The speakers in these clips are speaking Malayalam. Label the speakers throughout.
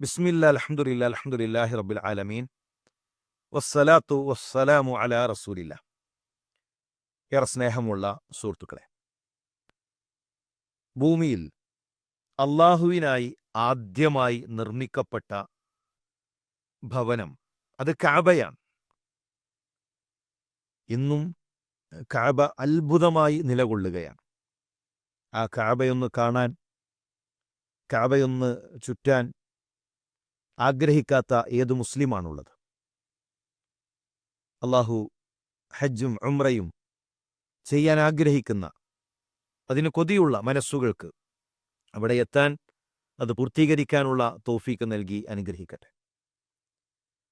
Speaker 1: ബിസ്മില്ല അലഹമുല്ല അലഹമുല്ലാഹി റബ്ബിൽ ആലമീൻ. വസ്സലാത്തു വസ്സലാമു അലാ റസൂലില്ല. ഏറെ സ്നേഹമുള്ള സുഹൃത്തുക്കളെ ഭൂമിയിൽ അള്ളാഹുവിനായി ആദ്യമായി നിർമ്മിക്കപ്പെട്ട ഭവനം അത് കാബയാണ്. ഇന്നും കാബ അത്ഭുതമായി നിലകൊള്ളുകയാണ്. ആ കാബയൊന്ന് കാണാൻ കാബയൊന്ന് ചുറ്റാൻ ആഗ്രഹിക്കാത്ത ഏത് മുസ്ലിമാണുള്ളത്? അള്ളാഹു ഹജ്ജും ഉംറയും ചെയ്യാൻ ആഗ്രഹിക്കുന്ന അതിന് കൊതിയുള്ള മനസ്സുകൾക്ക് അവിടെ എത്താൻ അത് പൂർത്തീകരിക്കാനുള്ള തോഫീക്ക് നൽകി അനുഗ്രഹിക്കട്ടെ.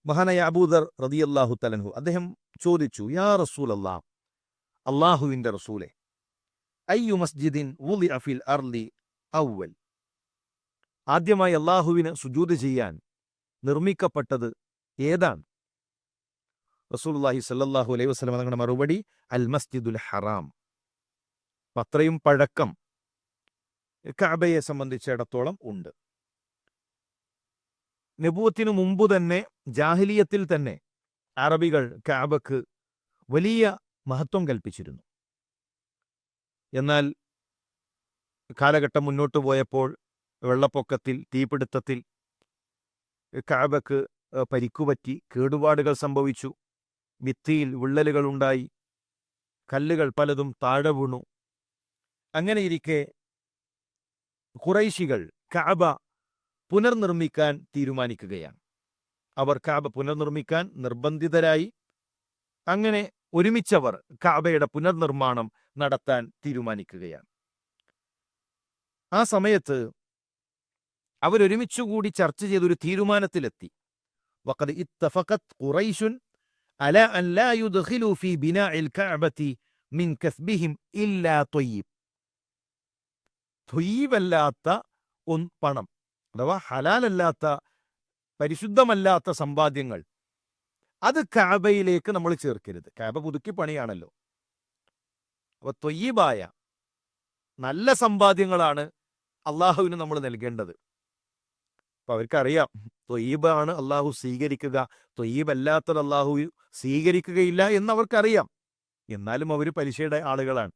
Speaker 1: മഹാനായ അബൂദർ റതിയല്ലാഹു തലൻഹു അദ്ദേഹം ചോദിച്ചു യാ റസൂൽ അല്ലാ അള്ളാഹുവിന്റെ റസൂലെ അയ്യു മസ്ജിദിൻ വുളി അഫിൽ അർലി ഔവൽ ആദ്യമായി അള്ളാഹുവിന് സുജൂത് ചെയ്യാൻ നിർമ്മിക്കപ്പെട്ടത് ഏതാണ്? റസൂലുള്ളാഹി സല്ലല്ലാഹു അലൈഹി വസല്ലം തങ്ങളുടെ മറുപടി അൽ മസ്ജിദുൽ ഹറാം. അത്രയും പഴക്കം കഅബയെ സംബന്ധിച്ചിടത്തോളം ഉണ്ട്. നബൂവത്തിനു മുമ്പ് തന്നെ ജാഹിലിയത്തിൽ തന്നെ അറബികൾ കഅബക്ക് വലിയ മഹത്വം കൽപ്പിച്ചിരുന്നു. എന്നാൽ കാലഘട്ടം മുന്നോട്ട് പോയപ്പോൾ വെള്ളപ്പൊക്കത്തിൽ തീപിടുത്തത്തിൽ കാബക്ക് പരിക്കുപറ്റി കേടുപാടുകൾ സംഭവിച്ചു. ഭിത്തിയിൽ വിള്ളലുകൾ ഉണ്ടായി കല്ലുകൾ പലതും താഴെ വീണു. അങ്ങനെയിരിക്കെ ഖുറൈശികൾ കാബ പുനർനിർമ്മിക്കാൻ തീരുമാനിക്കുകയാണ്. അവർ കാബ പുനർനിർമ്മിക്കാൻ നിർബന്ധിതരായി. അങ്ങനെ ഒരുമിച്ചവർ കാബയുടെ പുനർനിർമ്മാണം നടത്താൻ തീരുമാനിക്കുകയാണ്. ആ സമയത്ത് അവരൊരുമിച്ചുകൂടി ചർച്ച ചെയ്തൊരു തീരുമാനത്തിലെത്തി. വഖദ് ഇത്തഫഖത് ഖുറൈശുൻ അല അൻ ലാ യുദ്ഖിലു ഫീ ബിനാഇൽ കഅബതി മിൻ കസ്ബിഹിം ഇല്ലാ ത്വയ്യിബ് ത്വയ്യിബല്ലാത്ത ഒൻ പണം അഥവാ ഹലാലല്ലാത്ത പരിശുദ്ധമല്ലാത്ത സമ്പാദ്യങ്ങൾ അത് കാബയിലേക്ക് നമ്മൾ ചേർക്കരുത്. കാബ പുതുക്കി പണിയാണല്ലോ. അപ്പൊ ത്വയ്യിബായ നല്ല സമ്പാദ്യങ്ങളാണ് അള്ളാഹുവിന് നമ്മൾ നൽകേണ്ടത്. അപ്പൊ അവർക്കറിയാം. ത്വയീബാണ് അള്ളാഹു സ്വീകരിക്കുക. അല്ലാത്തത് അള്ളാഹു സ്വീകരിക്കുകയില്ല എന്ന് അവർക്കറിയാം. എന്നാലും അവർ പലിശയുടെ ആളുകളാണ്.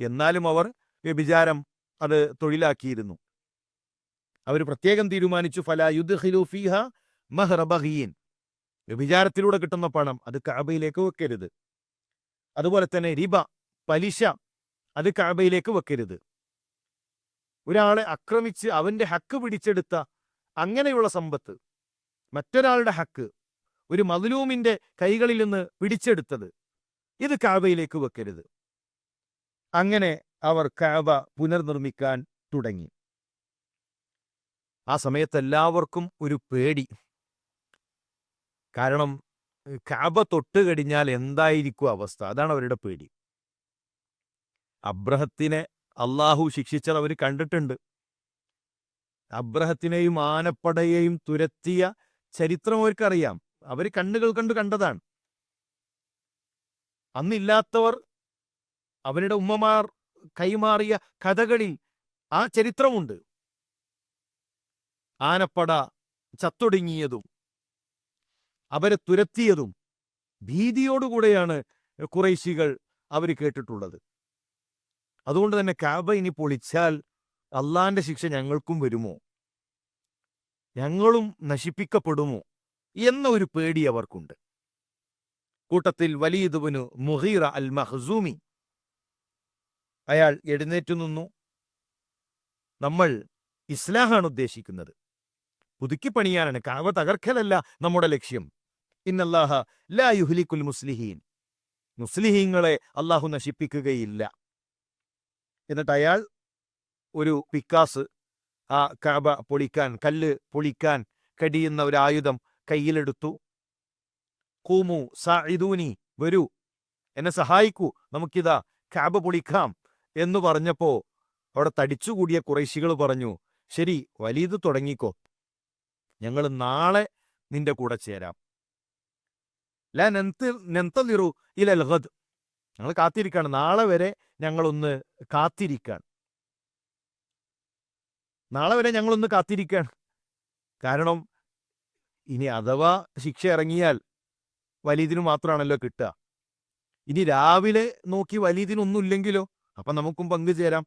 Speaker 1: എന്നാലും അവർ വ്യഭിചാരം അത് തൊഴിലാക്കിയിരുന്നു. അവർ പ്രത്യേകം തീരുമാനിച്ചു ഫല യുദ്ഖിലു ഫീഹ മഹ്റബഹീൻ വ്യഭിചാരത്തിലൂടെ കിട്ടുന്ന പണം അത് കാബയിലേക്ക് വെക്കരുത്. അതുപോലെ തന്നെ റിബ പലിശ അത് കാബയിലേക്ക് വെക്കരുത്. ഒരാളെ അക്രമിച്ച് അവന്റെ ഹക്ക് പിടിച്ചെടുത്ത അങ്ങനെയുള്ള സമ്പത്ത് മറ്റൊരാളുടെ ഹക്ക് ഒരു മതിലൂമിന്റെ കൈകളിൽ നിന്ന് പിടിച്ചെടുത്തത് ഇത് കാബയിലേക്ക് വെക്കരുത്. അങ്ങനെ അവർ കാബ പുനർനിർമ്മിക്കാൻ തുടങ്ങി. ആ സമയത്ത് എല്ലാവർക്കും ഒരു പേടി. കാരണം കാബ തൊട്ട് കഴിഞ്ഞാൽ എന്തായിരിക്കും അവസ്ഥ? അതാണ് അവരുടെ പേടി. അബ്രഹത്തിനെ അള്ളാഹു ശിക്ഷിച്ചത് അവർ കണ്ടിട്ടുണ്ട്. അബ്രഹത്തിനെയും ആനപ്പടയെയും തുരത്തിയ ചരിത്രം അവർക്കറിയാം. അവർ കണ്ണുകൾ കണ്ടു കണ്ടതാണ്. അന്നില്ലാത്തവർ അവരുടെ ഉമ്മമാർ കൈമാറിയ കഥകളിൽ ആ ചരിത്രമുണ്ട്. ആനപ്പട ചത്തൊടുങ്ങിയതും അവരെ തുരത്തിയതും ഭീതിയോടുകൂടെയാണ് കുറേശികൾ അവർ കേട്ടിട്ടുള്ളത്. അതുകൊണ്ട് തന്നെ കാബ ഇനി പൊളിച്ചാൽ അള്ളാന്റെ ശിക്ഷ ഞങ്ങൾക്കും വരുമോ? ഞങ്ങളും നശിപ്പിക്കപ്പെടുമോ? എന്ന ഒരു പേടി അവർക്കുണ്ട്. കൂട്ടത്തിൽ വലീദുബിനു മുഹീറ അൽ മഹസൂമി അയാൾ എഴുന്നേറ്റു നിന്നു. നമ്മൾ ഇസ്ലാഹാണ് ഉദ്ദേശിക്കുന്നത്. പുതുക്കി പണിയാനാണ്. കാവ തകർക്കലല്ല നമ്മുടെ ലക്ഷ്യം. ഇന്നല്ലാഹ ലാ യുഹ്ലിക്കുൽ മുസ്ലിഹീൻ. മുസ്ലിഹീങ്ങളെ അള്ളാഹു നശിപ്പിക്കുകയില്ല. എന്നിട്ട് അയാൾ ഒരു പിക്കാസ് ആ കാബ പൊളിക്കാൻ കല്ല് പൊളിക്കാൻ കഴിയുന്ന ഒരു ആയുധം കയ്യിലെടുത്തു. കൂമു സായിദൂനി വരൂ എന്നെ സഹായിക്കൂ നമുക്കിതാ കാബ പൊളിക്കാം എന്ന് പറഞ്ഞപ്പോ അവിടെ തടിച്ചുകൂടിയ കുറേശികൾ പറഞ്ഞു ശരി വലീത് തുടങ്ങിക്കോ. ഞങ്ങൾ നാളെ നിന്റെ കൂടെ ചേരാം. ലാ നെന്തലിറു ഇലൽ ഗദ്. ഞങ്ങൾ കാത്തിരിക്കാണ്. നാളെ വരെ ഞങ്ങളൊന്ന് കാത്തിരിക്കാൻ. നാളെ വരെ ഞങ്ങളൊന്ന് കാത്തിരിക്കുകയാണ് കാരണം ഇനി അഥവാ ശിക്ഷ ഇറങ്ങിയാൽ വലിയതിന് മാത്രമാണല്ലോ കിട്ടുക. ഇനി രാവിലെ നോക്കി വലീദിനൊന്നുമില്ലെങ്കിലോ അപ്പം നമുക്കും പങ്കുചേരാം.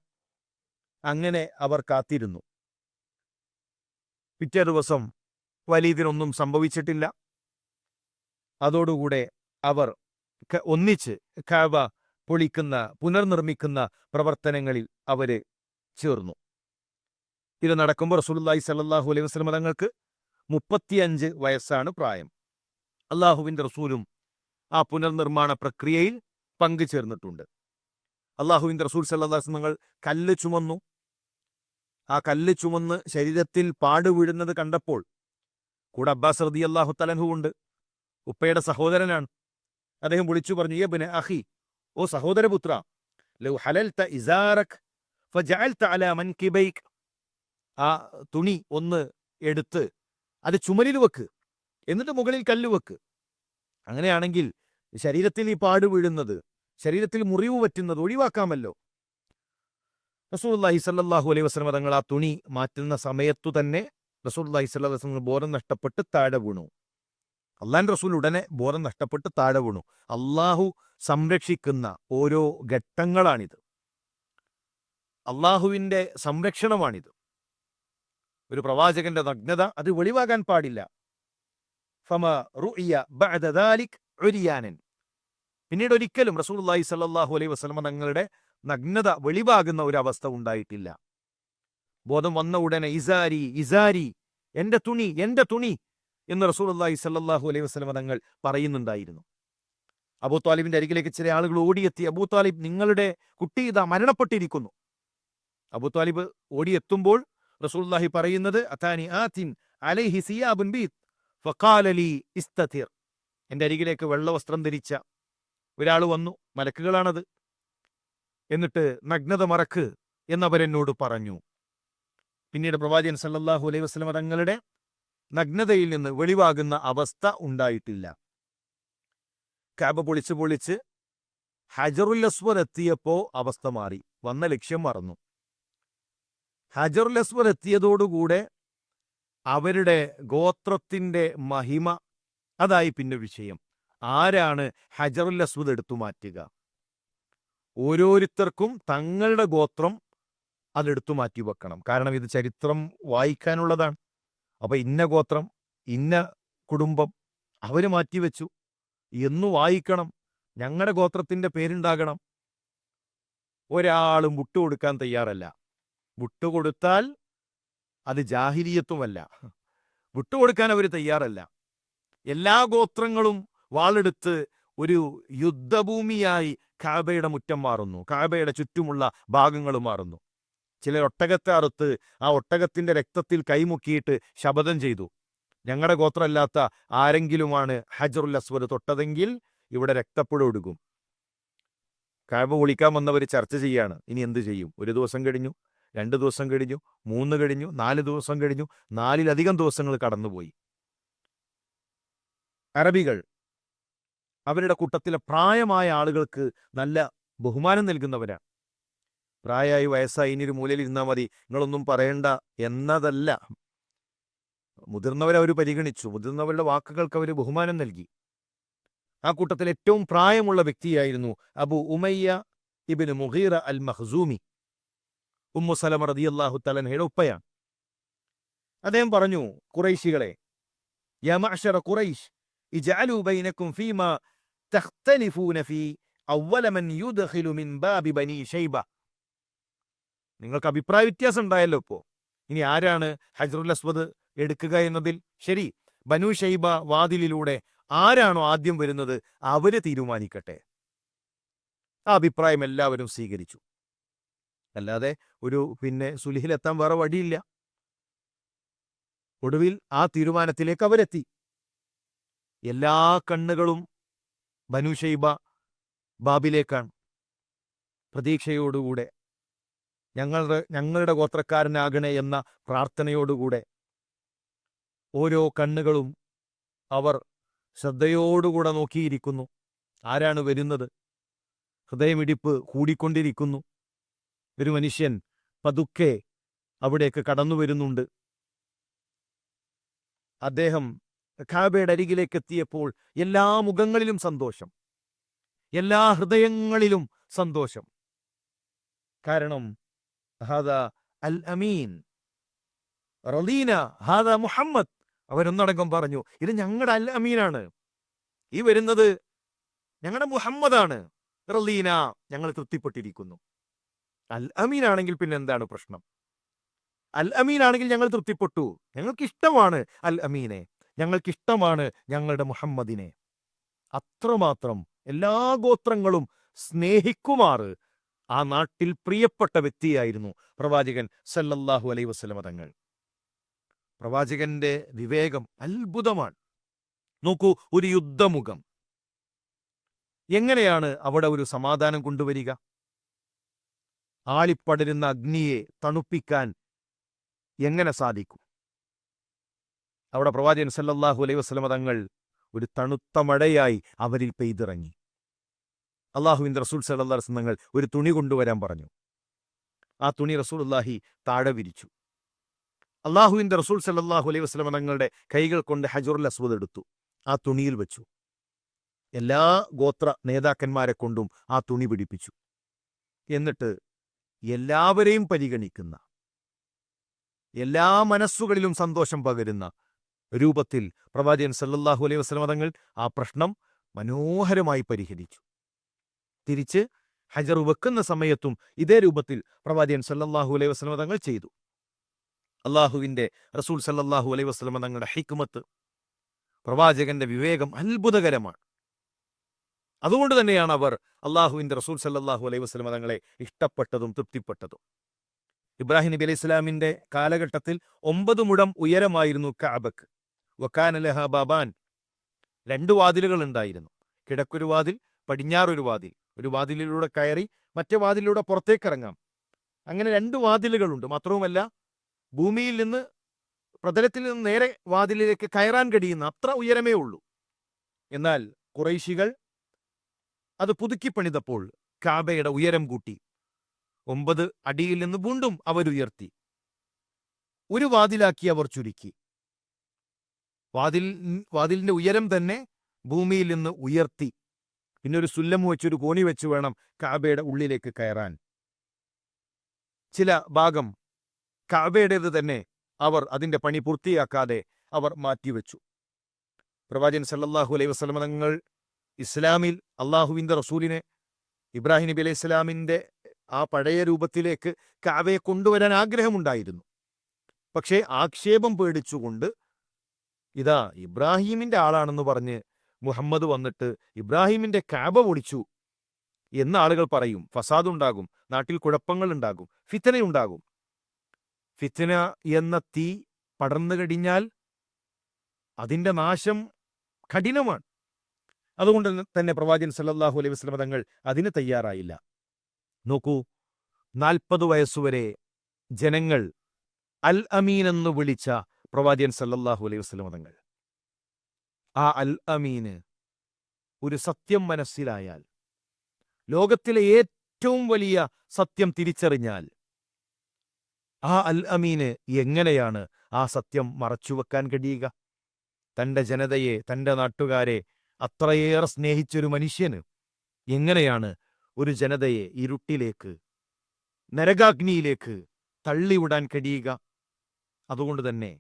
Speaker 1: അങ്ങനെ അവർ കാത്തിരുന്നു. പിറ്റേ ദിവസം വലീദിനൊന്നും സംഭവിച്ചിട്ടില്ല. അതോടുകൂടെ അവർ ഒന്നിച്ച് കാവ പൊളിക്കുന്ന പുനർനിർമ്മിക്കുന്ന പ്രവർത്തനങ്ങളിൽ അവർ ചേർന്നു. ഇത് നടക്കുമ്പോൾ റസൂലുള്ളാഹി സ്വല്ലല്ലാഹു അലൈഹി വസല്ലം തങ്ങൾക്ക് മുപ്പത്തിയഞ്ച് വയസ്സാണ് പ്രായം. അള്ളാഹുവിന്റെ റസൂലും ആ പുനർനിർമ്മാണ പ്രക്രിയയിൽ പങ്കുചേർന്നിട്ടുണ്ട് അള്ളാഹുവിന്റെ റസൂൽ സല്ലാസ് തങ്ങൾ കല്ല് ചുമന്നു. ആ കല്ല് ചുമന്ന് ശരീരത്തിൽ പാടുവീഴുന്നത് കണ്ടപ്പോൾ കൂടെ അബ്ബാസ് റതി അള്ളാഹു തലഹു ഉണ്ട്. ഉപ്പയുടെ സഹോദരനാണ്. അദ്ദേഹം വിളിച്ചു പറഞ്ഞു ഏ ബിന് അഹി ഓ സഹോദരപുത്ര ലൗ ഹലൽത ഇസാറക് ഫജഅൽത അലാ മൻകിബൈക് ആ തുണി ഒന്ന് എടുത്ത് അത് ചുമലിൽ വെക്ക്. എന്നിട്ട് മുകളിൽ കല്ല് വെക്ക്. അങ്ങനെയാണെങ്കിൽ ശരീരത്തിൽ ഈ പാട് വീഴുന്നത് ശരീരത്തിൽ മുറിവ് പറ്റുന്നത് ഒഴിവാക്കാമല്ലോ. റസൂലുള്ളാഹി സല്ലാഹു അലൈഹി വസല്ലം തങ്ങൾ ആ തുണി മാറ്റുന്ന സമയത്തു തന്നെ റസൂലുള്ളാഹി സല്ലാ വസല്ലം ബോധം നഷ്ടപ്പെട്ട് താഴെ വീണു. അള്ളാൻ റസൂൽ ഉടനെ ബോധം നഷ്ടപ്പെട്ട് താഴെ വീണു. അള്ളാഹു സംരക്ഷിക്കുന്ന ഓരോ ഘട്ടങ്ങളാണിത്. അള്ളാഹുവിന്റെ സംരക്ഷണമാണിത്. ഒരു പ്രവാചകന്റെ നഗ്നത അത് വെളിവാകാൻ പാടില്ല. പിന്നീട് ഒരിക്കലും റസൂലുള്ളാഹി സല്ലാഹു അലൈഹി വസ്ലമ തങ്ങളുടെ നഗ്നത വെളിവാകുന്ന ഒരു അവസ്ഥ ഉണ്ടായിട്ടില്ല. ബോധം വന്ന ഉടനെ ഇസാരി ഇസാരി എന്റെ തുണി എന്റെ തുണി എന്ന് റസൂലുള്ളാഹി സല്ലാഹു അലൈഹി വസ്ലമ തങ്ങൾ പറയുന്നുണ്ടായിരുന്നു. അബൂ താലിബിന്റെ അരികിലേക്ക് ചില ആളുകൾ ഓടിയെത്തി. അബൂ താലിബ് നിങ്ങളുടെ കുട്ടി ഇതാ മരണപ്പെട്ടിരിക്കുന്നു. അബൂ താലിബ് ഓടിയെത്തുമ്പോൾ റസൂലുള്ളാഹി പറയുന്നത് അതാനി ആത്തിൻ അലൈഹി സിയാബുൻ ബീത് ഫക്കാലലി ഇസ്തീർ എന്റെ അരികിലേക്ക് വെള്ള വസ്ത്രം ധരിച്ച ഒരാൾ വന്നു മലക്കുകളാണത്. എന്നിട്ട് നഗ്നത മറക്ക് എന്നവരെന്നോട് പറഞ്ഞു. പിന്നീട് പ്രവാചകൻ സല്ലാഹു അലൈഹി വസ്ലമ തങ്ങളുടെ നഗ്നതയിൽ നിന്ന് വെളിവാകുന്ന അവസ്ഥ ഉണ്ടായിട്ടില്ല. കാബ പൊളിച്ച് പൊളിച്ച് ഹജറുൽ അസ്വദ് എത്തിയപ്പോ അവസ്ഥ മാറി. വന്ന ലക്ഷ്യം മറന്നു. ഹജറുൽ അസ്വദ് എത്തിയതോടുകൂടെ അവരുടെ ഗോത്രത്തിന്റെ മഹിമ അതായി പിന്നെ വിഷയം. ആരാണ് ഹജറുൽ അസ്വദ് എടുത്തു മാറ്റുക? ഓരോരുത്തർക്കും തങ്ങളുടെ ഗോത്രം അതെടുത്തു മാറ്റി വെക്കണം. കാരണം ഇത് ചരിത്രം വായിക്കാനുള്ളതാണ്. അപ്പൊ ഇന്ന ഗോത്രം ഇന്ന കുടുംബം അവർ മാറ്റിവെച്ചു എന്നു വായിക്കണം. ഞങ്ങളുടെ ഗോത്രത്തിന്റെ പേരുണ്ടാകണം. ഒരാളും വിട്ടുകൊടുക്കാൻ തയ്യാറല്ല. വിട്ടുകൊടുത്താൽ അത് ജാഹിരിയത്വമല്ല വിട്ടുകൊടുക്കാൻ അവർ തയ്യാറല്ല. എല്ലാ ഗോത്രങ്ങളും വാളെടുത്ത് ഒരു യുദ്ധഭൂമിയായി കാബയുടെ മുറ്റം മാറുന്നു. കാബയുടെ ചുറ്റുമുള്ള ഭാഗങ്ങൾ മാറുന്നു. ചിലർ ഒട്ടകത്തെ അറുത്ത് ആ ഒട്ടകത്തിന്റെ രക്തത്തിൽ കൈമുക്കിയിട്ട് ശപഥം ചെയ്തു. ഞങ്ങളുടെ ഗോത്രമല്ലാത്ത ആരെങ്കിലുമാണ് ഹജറുൽ അസ്വദ് തൊട്ടതെങ്കിൽ ഇവിടെ രക്തപ്പുഴ ഒടുക്കും കാബ വിളിക്കാൻ വന്നവർ ചർച്ച ചെയ്യാണ്. ഇനി എന്ത് ചെയ്യും? ഒരു ദിവസം കഴിഞ്ഞു. രണ്ട് ദിവസം കഴിഞ്ഞു മൂന്ന് കഴിഞ്ഞു നാല് ദിവസം കഴിഞ്ഞു നാലിലധികം ദിവസങ്ങൾ കടന്നുപോയി. അറബികൾ അവരുടെ കൂട്ടത്തിലെ പ്രായമായ ആളുകൾക്ക് നല്ല ബഹുമാനം നൽകുന്നവരാണ്. പ്രായമായി വയസ്സായി ഇനി ഒരു മൂലയിൽ ഇരുന്നാൽ മതി നിങ്ങളൊന്നും പറയണ്ട എന്നതല്ല. മുതിർന്നവരെ അവർ പരിഗണിച്ചു മുതിർന്നവരുടെ വാക്കുകൾക്ക് അവർ ബഹുമാനം നൽകി. ആ കൂട്ടത്തിൽ ഏറ്റവും പ്രായമുള്ള വ്യക്തിയായിരുന്നു Abu Umayya ibn Mughira al Makhzumi Umm Salama റളിയല്ലാഹു തലൻഹയുടെ ഉപ്പയാണ്. അദ്ദേഹം പറഞ്ഞു കുറൈശികളെ യാ കുറൈഷ് ഇജഅലു ഫീമാ തഖ്തലിഫൂന ഫീ അവ്വല മൻ മിൻ ബാബി ബനി ഷൈബ. നിങ്ങൾക്ക് അഭിപ്രായ വ്യത്യാസം ഉണ്ടായല്ലോ ഇപ്പോ. ഇനി ആരാണ് ഹജ്റുൽ അസ്വദ് എടുക്കുക എന്നതിൽ? ശരി ബനു ഷൈബ വാതിലിലൂടെ ആരാണോ ആദ്യം വരുന്നത്? അവർ തീരുമാനിക്കട്ടെ. ആ അഭിപ്രായം എല്ലാവരും സ്വീകരിച്ചു. അല്ലാതെ ഒരു പിന്നെ സുലിഹിലെത്താൻ വേറെ വഴിയില്ല. ഒടുവിൽ ആ തീരുമാനത്തിലേക്ക് അവരെത്തി. എല്ലാ കണ്ണുകളും ബനുഷൈബ ബാബിലേക്കാണ്. പ്രതീക്ഷയോടുകൂടെ ഞങ്ങളുടെ ഞങ്ങളുടെ ഗോത്രക്കാരനാകണേ എന്ന പ്രാർത്ഥനയോടുകൂടെ ഓരോ കണ്ണുകളും അവർ ശ്രദ്ധയോടുകൂടെ നോക്കിയിരിക്കുന്നു. ആരാണ് വരുന്നത്? ഹൃദയമിടിപ്പ് കൂടിക്കൊണ്ടിരിക്കുന്നു. ഒരു മനുഷ്യൻ പതുക്കെ അവിടേക്ക് കടന്നു വരുന്നുണ്ട്. അദ്ദേഹം ഖാബയുടെ അരികിലേക്ക് എത്തിയപ്പോൾ എല്ലാ മുഖങ്ങളിലും സന്തോഷം. എല്ലാ ഹൃദയങ്ങളിലും സന്തോഷം. കാരണം ഹാദ അൽ അമീൻ റലീന ഹാദ മുഹമ്മദ് അവരൊന്നടങ്കം പറഞ്ഞു ഇത് ഞങ്ങളുടെ അൽ അമീനാണ്. ഈ വരുന്നത് ഞങ്ങളുടെ മുഹമ്മദാണ്. റലീന ഞങ്ങൾ തൃപ്തിപ്പെട്ടിരിക്കുന്നു. അൽ അമീൻ ആണെങ്കിൽ പിന്നെ എന്താണ് പ്രശ്നം? അൽ അമീൻ ആണെങ്കിൽ ഞങ്ങൾ തൃപ്തിപ്പെട്ടു. ഞങ്ങൾക്ക് ഇഷ്ടമാണ് അൽ അമീനെ. ഞങ്ങൾക്ക് ഇഷ്ടമാണ് ഞങ്ങളുടെ മുഹമ്മദിനെ. അത്രമാത്രം എല്ലാ ഗോത്രങ്ങളും സ്നേഹിക്കുമാറ് ആ നാട്ടിൽ പ്രിയപ്പെട്ട വ്യക്തിയായിരുന്നു പ്രവാചകൻ സല്ലല്ലാഹു അലൈ വസ്ലമ തങ്ങൾ. പ്രവാചകന്റെ വിവേകം അത്ഭുതമാണ്. നോക്കൂ ഒരു യുദ്ധമുഖം. എങ്ങനെയാണ് അവിടെ ഒരു സമാധാനം കൊണ്ടുവരിക? ആളിപ്പടരുന്ന അഗ്നിയെ തണുപ്പിക്കാൻ എങ്ങനെ സാധിക്കും? അവിടെ പ്രവാചകൻ സല്ലല്ലാഹു അലൈഹി വസ്ലമ തങ്ങൾ ഒരു തണുത്ത മഴയായി അവരിൽ പെയ്തിറങ്ങി. അള്ളാഹുവിന്റെ റസൂൽ വസല്ലം തങ്ങൾ ഒരു തുണി കൊണ്ടുവരാൻ പറഞ്ഞു. ആ തുണി റസൂലുള്ളാഹി താഴെ വിരിച്ചു. അള്ളാഹുവിന്റെ റസൂൽ സല്ലാഹു അലൈഹി വസ്ലമ തങ്ങളുടെ കൈകൾ കൊണ്ട് ഹജുറുൽ അസ്വദ് എടുത്തു. ആ തുണിയിൽ വെച്ചു. എല്ലാ ഗോത്ര നേതാക്കന്മാരെ കൊണ്ടും ആ തുണി പിടിപ്പിച്ചു. എന്നിട്ട് എല്ലാവരെയും പരിഗണിക്കുന്ന എല്ലാ മനസ്സുകളിലും സന്തോഷം പകരുന്ന രൂപത്തിൽ പ്രവാചകൻ സല്ലല്ലാഹു അലൈഹി വസ്ലം തങ്ങൾ ആ പ്രശ്നം മനോഹരമായി പരിഹരിച്ചു. തിരിച്ച് ഹജർ വെക്കുന്ന സമയത്തും ഇതേ രൂപത്തിൽ പ്രവാചകൻ സല്ലല്ലാഹു അലൈഹി വസ്ലം തങ്ങൾ ചെയ്തു. അള്ളാഹുവിന്റെ റസൂൽ സല്ലല്ലാഹു അലൈഹി വസ്ലം തങ്ങളുടെ ഹിക്മത്ത് പ്രവാചകന്റെ വിവേകം അത്ഭുതകരമാണ്. അതുകൊണ്ട് തന്നെയാണ് അവർ അള്ളാഹുവിന്റെ റസൂൽ സല്ലാഹു അലൈഹി വസ്ലമ തങ്ങളെ ഇഷ്ടപ്പെട്ടതും തൃപ്തിപ്പെട്ടതും. ഇബ്രാഹിം നബി അലൈഹി കാലഘട്ടത്തിൽ ഒമ്പത് മുഴം ഉയരമായിരുന്നു കാബക്ക്. വക്കാനലഹ ബാബാൻ. രണ്ട് വാതിലുകൾ ഉണ്ടായിരുന്നു. കിടക്കൊരു വാതിൽ പടിഞ്ഞാറൊരു വാതിൽ. ഒരു വാതിലിലൂടെ കയറി മറ്റേ വാതിലിലൂടെ പുറത്തേക്ക് ഇറങ്ങാം. അങ്ങനെ രണ്ട് വാതിലുകളുണ്ട്. മാത്രവുമല്ല ഭൂമിയിൽ നിന്ന് പ്രതലത്തിൽ നിന്ന് നേരെ വാതിലിലേക്ക് കയറാൻ കഴിയുന്ന അത്ര ഉയരമേ ഉള്ളൂ. എന്നാൽ കുറൈശികൾ അത് പുതുക്കിപ്പണിതപ്പോൾ കാബയുടെ ഉയരം കൂട്ടി. ഒമ്പത് അടിയിൽ നിന്ന് വീണ്ടും അവരുയർത്തി. ഒരു വാതിലാക്കി അവർ ചുരുക്കി. വാതിൽ വാതിലിന്റെ ഉയരം തന്നെ ഭൂമിയിൽ നിന്ന് ഉയർത്തി. പിന്നെ ഒരു സുല്ലം വെച്ചൊരു കോണി വെച്ച് വേണം കാബയുടെ ഉള്ളിലേക്ക് കയറാൻ. ചില ഭാഗം കാബയുടേത് തന്നെ അവർ അതിന്റെ പണി പൂർത്തിയാക്കാതെ അവർ മാറ്റിവെച്ചു. പ്രവാചൻ സല്ലാഹു അലൈഹി തങ്ങൾ ഇസ്ലാമിൽ അള്ളാഹുവിന്റെ റസൂലിനെ ഇബ്രാഹിം നബി അലൈഹി ഇസ്ലാമിന്റെ ആ പഴയ രൂപത്തിലേക്ക് കാവയെ കൊണ്ടുവരാൻ ആഗ്രഹമുണ്ടായിരുന്നു. പക്ഷേ ആക്ഷേപം പേടിച്ചുകൊണ്ട് ഇതാ ഇബ്രാഹീമിന്റെ ആളാണെന്ന് പറഞ്ഞ് മുഹമ്മദ് വന്നിട്ട് ഇബ്രാഹീമിന്റെ കാബ പൊളിച്ചു എന്ന് ആളുകൾ പറയും. ഫസാദ് ഉണ്ടാകും നാട്ടിൽ കുഴപ്പങ്ങൾ ഉണ്ടാകും ഫിത്തനയുണ്ടാകും ഫിത്തന എന്ന തീ പടർന്നു കഴിഞ്ഞാൽ അതിന്റെ നാശം കഠിനമാണ്. അതുകൊണ്ട് തന്നെ പ്രവാചകൻ സല്ലാഹു അലൈഹി വസ്ലമ തങ്ങൾ അതിന് തയ്യാറായില്ല. നോക്കൂ നാൽപ്പത് വയസ്സുവരെ ജനങ്ങൾ അൽ അമീൻ എന്ന് വിളിച്ച പ്രവാചകൻ സല്ലാഹു അലൈഹി വസ്ലമ തങ്ങൾ. ആ അൽ അമീന് ഒരു സത്യം മനസ്സിലായാൽ ലോകത്തിലെ ഏറ്റവും വലിയ സത്യം തിരിച്ചറിഞ്ഞാൽ ആ അൽ അമീന് എങ്ങനെയാണ് ആ സത്യം മറച്ചുവെക്കാൻ കഴിയുക? തന്റെ ജനതയെ തന്റെ നാട്ടുകാരെ അത്രയേറെ സ്നേഹിച്ചൊരു മനുഷ്യന് എങ്ങനെയാണ് ഒരു ജനതയെ ഇരുട്ടിലേക്ക് നരകാഗ്നിയിലേക്ക് തള്ളിവിടാൻ കഴിയുക? അതുകൊണ്ട് തന്നെ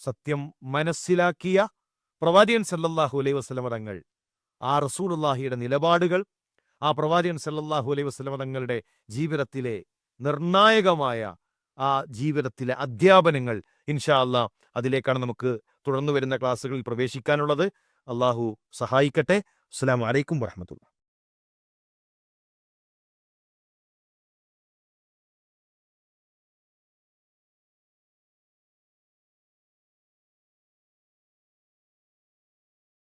Speaker 1: സത്യം മനസ്സിലാക്കിയ പ്രവാചകൻ സല്ലല്ലാഹു അലൈഹി വസ്ലമതങ്ങൾ ആ റസൂലുള്ളാഹിയുടെ നിലപാടുകൾ ആ പ്രവാചകൻ സല്ലല്ലാഹു അലൈഹി വസ്ലമതങ്ങളുടെ ജീവിതത്തിലെ നിർണായകമായ ആ ജീവിതത്തിലെ അധ്യാപനങ്ങൾ ഇൻഷാ അല്ലാ അതിലേക്കാണ് നമുക്ക് തുടർന്നു വരുന്ന ക്ലാസ്സുകളിൽ പ്രവേശിക്കാനുള്ളത്. അള്ളാഹു സഹായിക്കട്ടെ. അസ്സാം വലൈക്കും വറഹ്മത്തുള്ളാഹി.